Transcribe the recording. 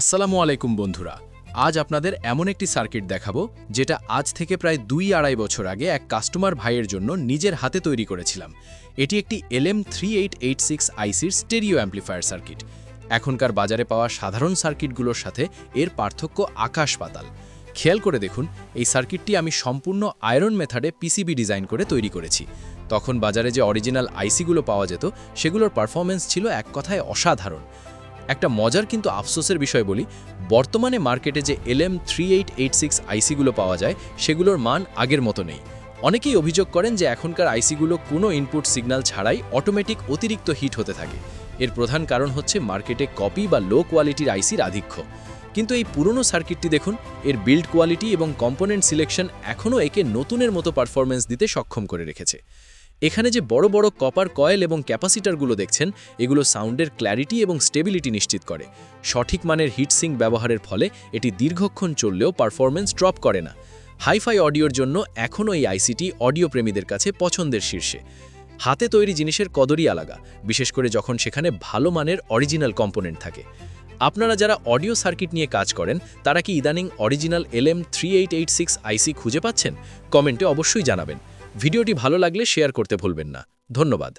আসসালামু আলাইকুম বন্ধুরা, আজ আপনাদের এমন একটি সার্কিট দেখাবো, যেটা আজ থেকে প্রায় দুই আড়াই বছর আগে এক কাস্টমার ভাইয়ের জন্য নিজের হাতে তৈরি করেছিলাম। এটি একটি LM three eight eight six আইসির স্টেরিও অ্যাম্প্লিফায়ার সার্কিট। এখনকার বাজারে পাওয়া সাধারণ সার্কিটগুলোর সাথে এর পার্থক্য আকাশ পাতাল। খেয়াল করে দেখুন, এই সার্কিটটি আমি সম্পূর্ণ আয়রন মেথডে পিসিবি ডিজাইন করে তৈরি করেছি। তখন বাজারে যে অরিজিনাল আইসিগুলো পাওয়া যেত, সেগুলোর পারফরমেন্স ছিল এক কথায় অসাধারণ। একটা মজার কিন্তু আফসোসের বিষয় বলি, বর্তমানে মার্কেটে যে LM three eight eight six আইসিগুলো পাওয়া যায়, সেগুলোর মান আগের মতো নেই। অনেকেই অভিযোগ করেন যে এখনকার আইসিগুলো কোনো ইনপুট সিগন্যাল ছাড়াই অটোমেটিক অতিরিক্ত হিট হতে থাকে। এর প্রধান কারণ হচ্ছে মার্কেটে কপি বা লো কোয়ালিটির আইসির আধিক্য। কিন্তু এই পুরনো সার্কিটটি দেখুন, এর বিল্ড কোয়ালিটি এবং কম্পোনেন্ট সিলেকশন এখনও একে নতুনের মতো পারফরমেন্স দিতে সক্ষম করে রেখেছে। এখানে যে বড় বড় কপার কয়েল এবং ক্যাপাসিটারগুলো দেখছেন, এগুলো সাউন্ডের ক্ল্যারিটি এবং স্টেবিলিটি নিশ্চিত করে। সঠিক মানের হিটসিং ব্যবহারের ফলে এটি দীর্ঘক্ষণ চললেও পারফরমেন্স ড্রপ করে না। হাইফাই অডিওর জন্য এখনও এই আইসিটি অডিও প্রেমীদের কাছে পছন্দের শীর্ষে। হাতে তৈরি জিনিসের কদরই আলাদা, বিশেষ করে যখন সেখানে ভালো মানের অরিজিনাল কম্পোনেন্ট থাকে। আপনারা যারা অডিও সার্কিট নিয়ে কাজ করেন, তারা কি ইদানিং অরিজিনাল এলএম থ্রি আইসি খুঁজে পাচ্ছেন? কমেন্টে অবশ্যই জানাবেন। ভিডিওটি ভালো লাগলে শেয়ার করতে ভুলবেন না। ধন্যবাদ।